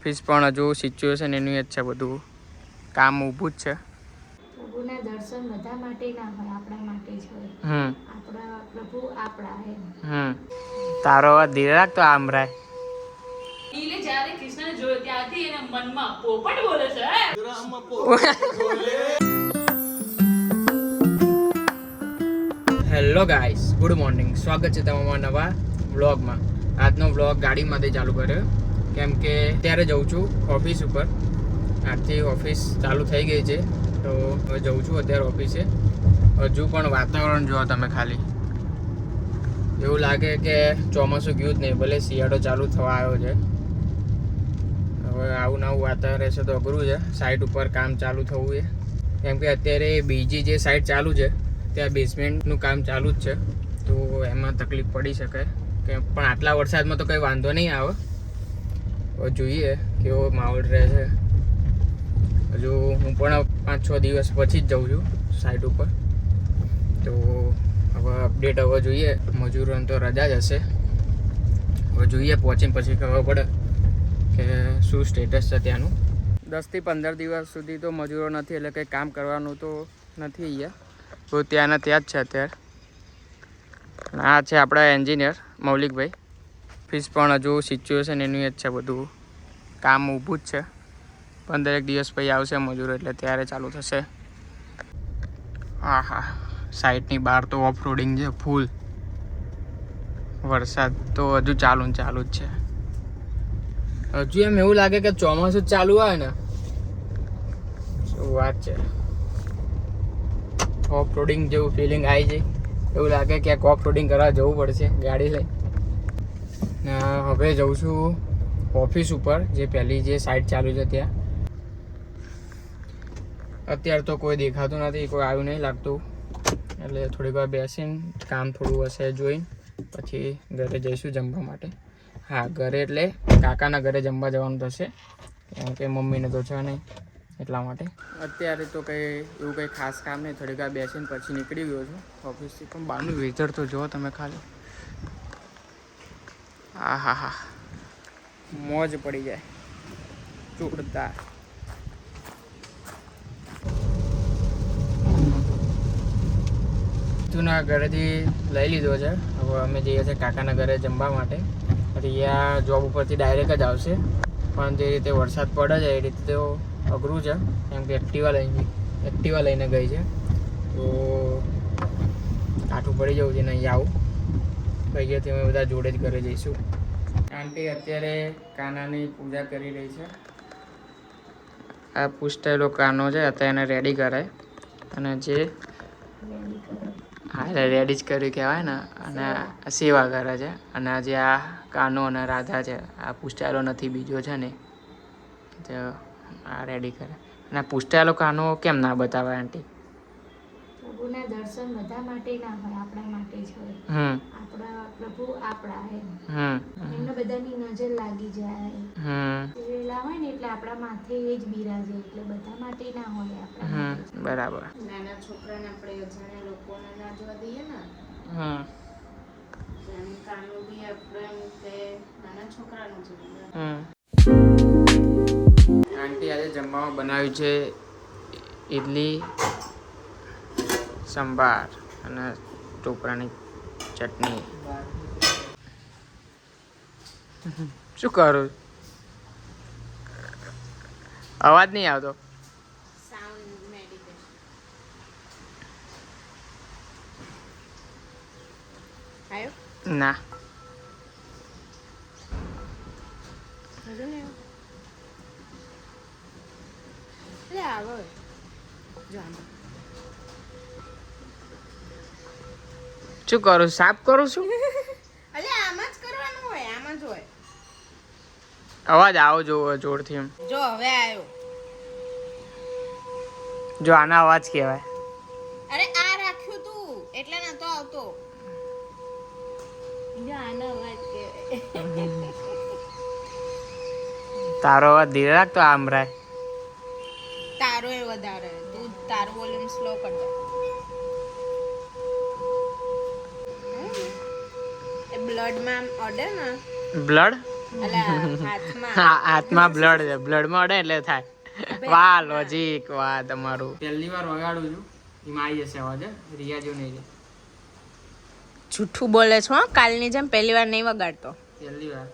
Office પણ હજુ situation એનું જ છે બધું. કામ ઊભું જ છે. પ્રભુના દર્શન બધા માટે ના હોય આપણા માટે જ હોય. હમ. આપણા પ્રભુ આપણા હમ. તારો ધીરે આમ આમરાય નીલે જ્યારે કૃષ્ણને જોયો ત્યારથી એના મનમાં પોપટ બોલે છે હે? હેલો ગાઈસ ગુડ મોર્નિંગ સ્વાગત છે તમારા નવા વ્લોગમાં. આજનો વ્લોગ ગાડીમાંથી ચાલુ કર્યો. કેમ કે અત્યારે જઉં છું ઓફિસ ઉપર. આજથી ઓફિસ ચાલુ થઈ ગઈ છે, તો હવે જઉં છું અત્યારે ઓફિસે. હજુ પણ વાતાવરણ જુઓ તમે ખાલી. એવું લાગે કે ચોમાસું ગયું જ નહીં, ભલે શિયાળો ચાલુ થવા આવ્યો છે. હવે આવું નવું વાતાવરણ રહેશે તો અઘરું છે. સાઈડ ઉપર કામ ચાલુ થવું એ. કેમ કે અત્યારે બીજી જે સાઈડ ચાલુ છે, ત્યાં બેઝમેન્ટનું કામ ચાલુ જ છે. તો એમાં તકલીફ પડી શકે. કે પણ આટલા વરસાદમાં તો કંઈ વાંધો નહીં આવે. હવે જોઈએ કેવો માહોલ રહે છે. હજુ હું પણ પાંચ છ દિવસ પછી જ જઉં છું સાઈડ ઉપર. તો હવે અપડેટ હવે જોઈએ. મજૂરોને તો રજા જ હશે. હવે જોઈએ પહોંચીને પછી ખબર પડે કે શું સ્ટેટસ છે ત્યાંનું. દસથી પંદર દિવસ સુધી તો મજૂરો નથી, એટલે કંઈ કામ કરવાનું તો નથી અહીંયા. તો ત્યાંના ત્યાં જ છે અત્યારે. આ છે આપણા એન્જિનિયર મૌલિકભાઈ. ફીસ પણ હજુ સિચ્યુએશન એનું જ છે બધું. કામ ઊભું જ છે. પંદરેક દિવસ પછી આવશે મજૂરો, એટલે ત્યારે ચાલુ થશે. હા હા સાઈડની બહાર તો ઓફ રોડિંગ છે ફૂલ વરસાદ તો હજુ ચાલુ ચાલુ જ છે. હજુ એમ એવું લાગે કે ચોમાસું ચાલુ હોય ને. શું વાત છે. ઓફ રોડિંગ જેવું ફિલિંગ આવી જાય. એવું લાગે કે ઓફ રોડિંગ કરવા જવું પડશે, ગાડી લઈ. હવે જઉં છું ઓફિસ ઉપર, જે પહેલી જે સાઈડ ચાલુ છે ત્યાં. અત્યારે તો કોઈ દેખાતું નથી, કોઈ આવ્યું નહીં લાગતું. એટલે થોડીક વાર બેસીને કામ થોડું હશે જોઈને, પછી ઘરે જઈશું જમવા માટે. હા, ઘરે એટલે કાકાના ઘરે જમવા જવાનું થશે કેમ કે મમ્મીને તો છે નહીં એટલા માટે. અત્યારે તો કંઈ એવું કંઈ ખાસ કામ નહીં, થોડીક વાર બેસીને પછી નીકળી ગયો છું ઓફિસથી. પણ બહારનું વેધર તો જુઓ તમે ખાલી. હા હા હા મોજ પડી જાય. જોરદાર ઘરેથી લઈ લીધો છે. હવે અમે જઈએ છીએ કાકાના ઘરે જમવા માટે. રિયા જોબ ઉપરથી ડાયરેક્ટ જ આવશે. પણ જે રીતે વરસાદ પડે છે, એ રીતે તો અઘરું છે. કેમ કે એક્ટિવા લઈને એક્ટિવા લઈને ગઈ છે. તો કાઠું પડી જવું છે ને અહીંયા આવું. તો અમે બધા જોડે જ ઘરે જઈશું. આંટી અત્યારે કાનાની પૂજા કરી રહી છે. આ પૂછતેલો કાનો છે અત્યારે એને રેડી કરે અને જે હા એટલે રેડી જ કર્યું કહેવાય ને અને સેવા. કરે છે. અને આ જે આ કાનો અને રાધા છે આ પૂછટાયેલો નથી બીજો છે ને તો આ રેડી કરે. અને આ પૂછટાયેલો કાનો કેમ ના બતાવે આંટી? પ્રભુના દર્શન બધા માટે ના હોય આપણા માટે જ હોય. આપણા એમને બધાની નજર લાગી જાય. હમ. હોય ને એટલે આપણા માથે એ જ બિરાજે એટલે બધા માટે ના હોય આપણા હમ. બરાબર. નાના છોકરાને આપણે અજાણ્યા લોકોને ના જોવા દઈએ ને હમ. એમ કાનું બી આપણે કે નાના છોકરાનું જોઈએ આંટી આજે જમવામાં બનાવ્યું છે ઇડલી સંભાર અને ટોપરાની ચટણી. શું કરું? અવાજ નહીં આવતો. ના. શું કરું? સાફ કરું છું? એટલે આમ જ કરવાનું હોય, આમ જ હોય. અવાજ આવો જો જોરથી એમ. જો હવે આવ્યો જો આના અવાજ કહેવાય. અરે આ રાખ્યું તું. એટલે નતો આવતો. જો આનો અવાજ કહેવાય. તારો અવાજ ધીરે રાખતો આમરાય તારો એ વધારે. તું તારો વોલ્યુમ સ્લો કર દે. એ બ્લડમાં અડે ને. બ્લડ? હાથમાં. બ્લડ છે. બ્લડમાં અડે એટલે થાય. વાહ લોજિક વાહ તમારું. પહેલી વાર વગાડું છું. એમાં આવી જશે અવાજ હે? રિયા જેવું નહીં છે જૂઠું બોલે છો હં? કાલની જેમ પહેલી વાર નહીં વગાડતો. પહેલી વાર.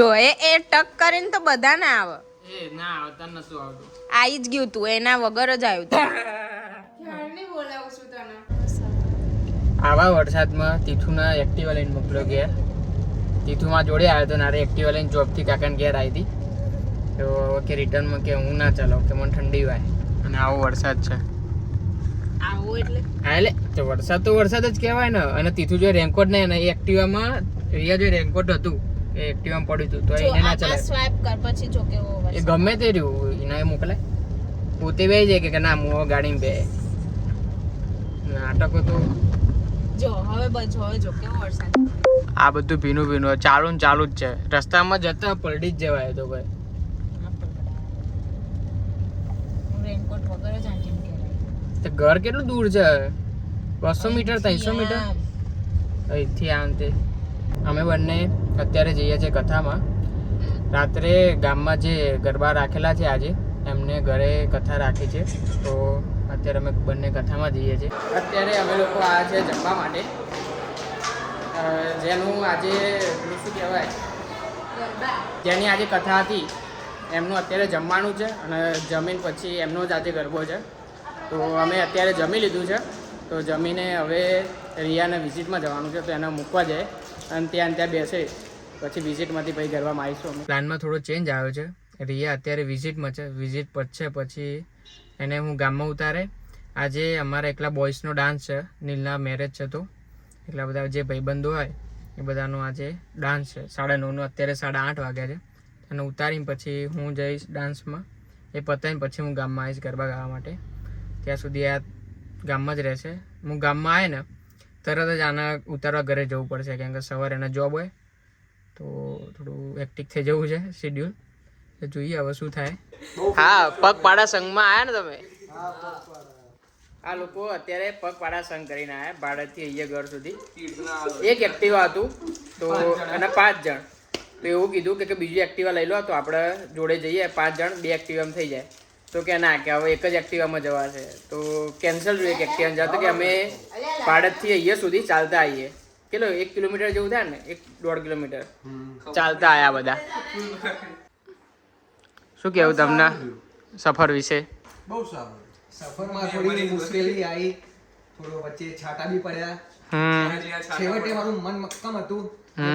જો એ એ ટક કરીને તો બધા ના આવે. એ ના આવતા નતું આવતું. આવી જ ગયું તું એના વગર જ આવ્યું તું. આવા વરસાદમાં તીથુના એક્ટિવા લઈને મોકલ્યો ગયા તીથુમાં જોડે આવ્યો તો નારે એક્ટિવા લઈને જોબથી કાકાને ઘેર આવી હતી તો કે રિટર્નમાં કે હું ના ચાલો કે મને ઠંડી વાય અને આવો વરસાદ છે. આવું એટલે. હા એટલે તો વરસાદ તો વરસાદ જ કહેવાય ને. અને તીથું જો રેનકોટ નહીં અને એ એક્ટિવામાં રિયા જો રેનકોટ હતું. એ એક્ટિવામાં પડ્યું હતું તો એને ના ચલાય સ્વાઇપ કર પછી જો કે એ ગમે તે રહ્યું એના એ મોકલાય. પોતે બે જાય કે ના હું ગાડી બે નાટકો તો જો હવે બસ હવે જો કેવો વરસાદ. આ બધું ભીનું ભીનું ચાલુ ને ચાલુ જ છે. રસ્તામાં જતા પલટી જ જવાય તો ભાઈ. રેનકોટ વગર જ આંટીને તો ઘર કેટલું દૂર છે? બસો મીટર ત્રણસો મીટર? અહીંથી આ અંતે અમે બંને અત્યારે જઈએ છીએ કથામાં. રાત્રે ગામમાં જે ગરબા રાખેલા છે આજે એમને ઘરે કથા રાખી છે. તો અત્યારે અમે બંને કથામાં જઈએ છીએ. અત્યારે અમે લોકો આ છે જમવા માટે. જેનું આજે શું કહેવાય? જેની આજે કથા હતી એમનું અત્યારે જમવાનું છે અને જમીન પછી એમનો જ આજે ગરબો છે. તો અમે અત્યારે જમી લીધું છે. તો જમીને હવે રિયાને વિઝિટમાં જવાનું છે તો એને મૂકવા જાય. અને ત્યાં ત્યાં બેસે. પછી વિઝિટમાંથી પછી ગરબામાં આવીશું અમે. પ્લાનમાં થોડો ચેન્જ આવ્યો છે. રિયા અત્યારે વિઝિટમાં છે. વિઝિટ પતશે પછી એને હું ગામમાં ઉતારે. આજે અમારા એકલા બોયસનો ડાન્સ છે. નીલના મેરેજ છે તો. એટલા બધા જે ભાઈબંધો હોય, એ બધાનો આજે ડાન્સ છે. સાડા નવનો, અત્યારે સાડા આઠ વાગ્યા છે. અને ઉતારીને પછી હું જઈશ ડાન્સમાં. એ પતાવીને પછી હું ગામમાં આવીશ ગરબા ગાવા માટે. ત્યાં સુધી આ ગામમાં જ રહેશે. હું ગામમાં આવે ને તરત જ આના ઉતારવા ઘરે જવું પડશે કેમ કે સવારે એના જોબ હોય તો થોડું એક્ટિક થઈ જવું છે શેડ્યુલ તો જોઈએ હવે શું થાય. હા પગપાળા સંઘમાં આવ્યા ને તમે? આ લોકો અત્યારે પગપાળા સંઘ કરીને આવ્યા ભાડતથી અહીંયા ઘર સુધી. એક એક્ટિવા હતું તો અને પાંચ જણ. તો એવું કીધું કે કે બીજી એક્ટિવા લઈ લો તો આપણે જોડે જઈએ પાંચ જણ બે એક્ટિવામાં થઈ જાય. તો કે ના કે હવે એક જ એક્ટિવામાં જવા છે તો કેન્સલ જોઈએ એક એક્ટિવામાં જાવ તો કે અમે બાળકથી અહીંયા સુધી ચાલતા આવીએ. કેટલો એક કિલોમીટર જેવું થાય ને? એક દોઢ કિલોમીટર. ચાલતા આયા બધા. શું કેવું તમને? સફર વિશે? બહુ સારું. સફરમાં થોડી મુશ્કેલી આવી થોડો વચ્ચે છાટા બી પડ્યા. છેવટે મારું મન મક્કમ હતું.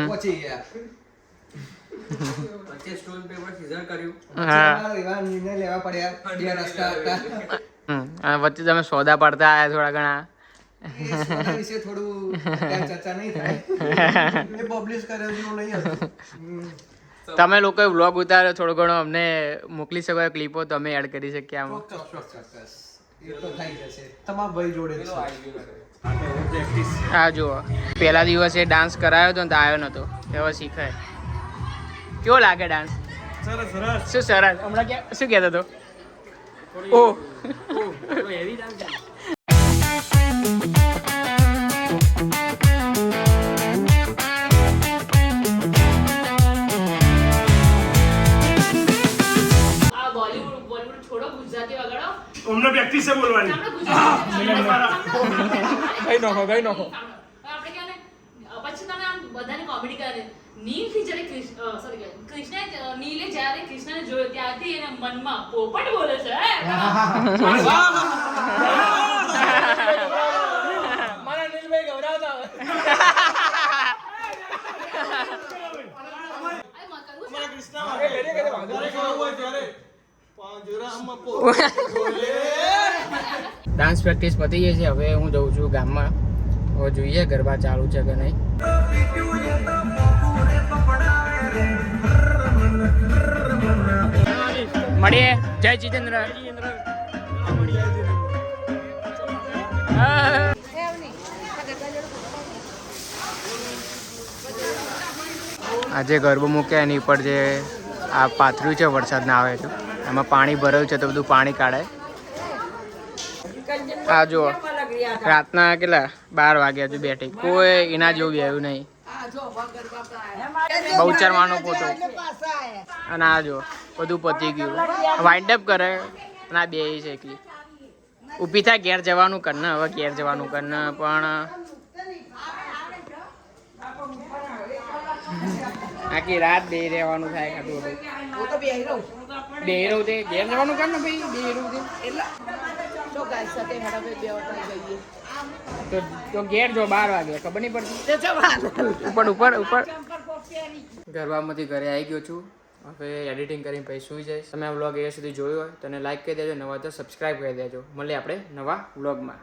પહોંચી ગયા. હા. મારા એવા નિર્ણય લેવા પડ્યા. બે રસ્તા હતા. વચ્ચે તમે સોદા પડતા આયા થોડા ઘણા. એ વિશે થોડું ચર્ચા નહીં થાય. એ પબ્લિશ કરે નહીં હતું તમે લોકોએ વ્લોગ ઉતાર્યો થોડો ઘણો અમને મોકલી શકો ક્લિપો તો અમે એડ કરી શકીએ આમ. આ જુઓ. પહેલા દિવસે ડાન્સ કરાયો હતો ને તો આવ્યો નતો. એવો શીખાય. કેવો લાગે ડાન્સ સરસ સરસ. શું સરસ? હમણાં શું કહેતો હતો? ઓહ આ છે બોલવાની. કઈ નાખો ગઈ નાખો. આપણે કહે ને અ, પછી તમે આમ બધાને કોમેડી કરે નીલથી જ્યારે સોરી કૃષ્ણે નીલે જ્યારે કૃષ્ણને જોયો ત્યારથી એના મનમાં પોપટ બોલે છે હે? અરે મ- કરવું છે? ડાન્સ પ્રેક્ટિસ પતી ગઈ છે. હવે હું જઉં છું ગામમાં. હવે જોઈએ ગરબા ચાલુ છે કે નહીં. મળીએ. જય જીતેન્દ્ર. આજે ગરબો મૂકે એની ઉપર જે આ પાથર્યું છે વરસાદ ના આવે છે. એમાં પાણી ભરાયું છે તો બધું પાણી કાઢે આ જો રાતના કેટલા? બાર વાગ્યા હજુ બેઠી. કોઈ એના જેવું આવ્યું નહીં. બહુચરવાનો ફોટો અને આ જો બધું પતી ગયું. વાઇન્ડ અપ કરે અને આ બે છે એકલી. ઊભી થાય ઘેર જવાનું કર ને, હવે ઘેર જવાનું કર ને, પણ આખી રાત બે રહેવાનું થાય ખાતું બે રહું તે, ઘેર જવાનું કર ને ભાઈ બે રહું તે. તો તો ઘેર જો બાર વાગે ખબર નહીં પડતી? ઉપર ઉપર ઉપર. ગરબામાંથી ઘરે આવી ગયો છું. હવે એડિટિંગ કરીને પછી સુઈ જઈશ. તમે આ વ્લોગ એ સુધી જોયો હોય તો એને લાઈક કરી દેજો નવા તો સબસ્ક્રાઈબ કરી દેજો. મળીએ આપણે નવા વ્લોગમાં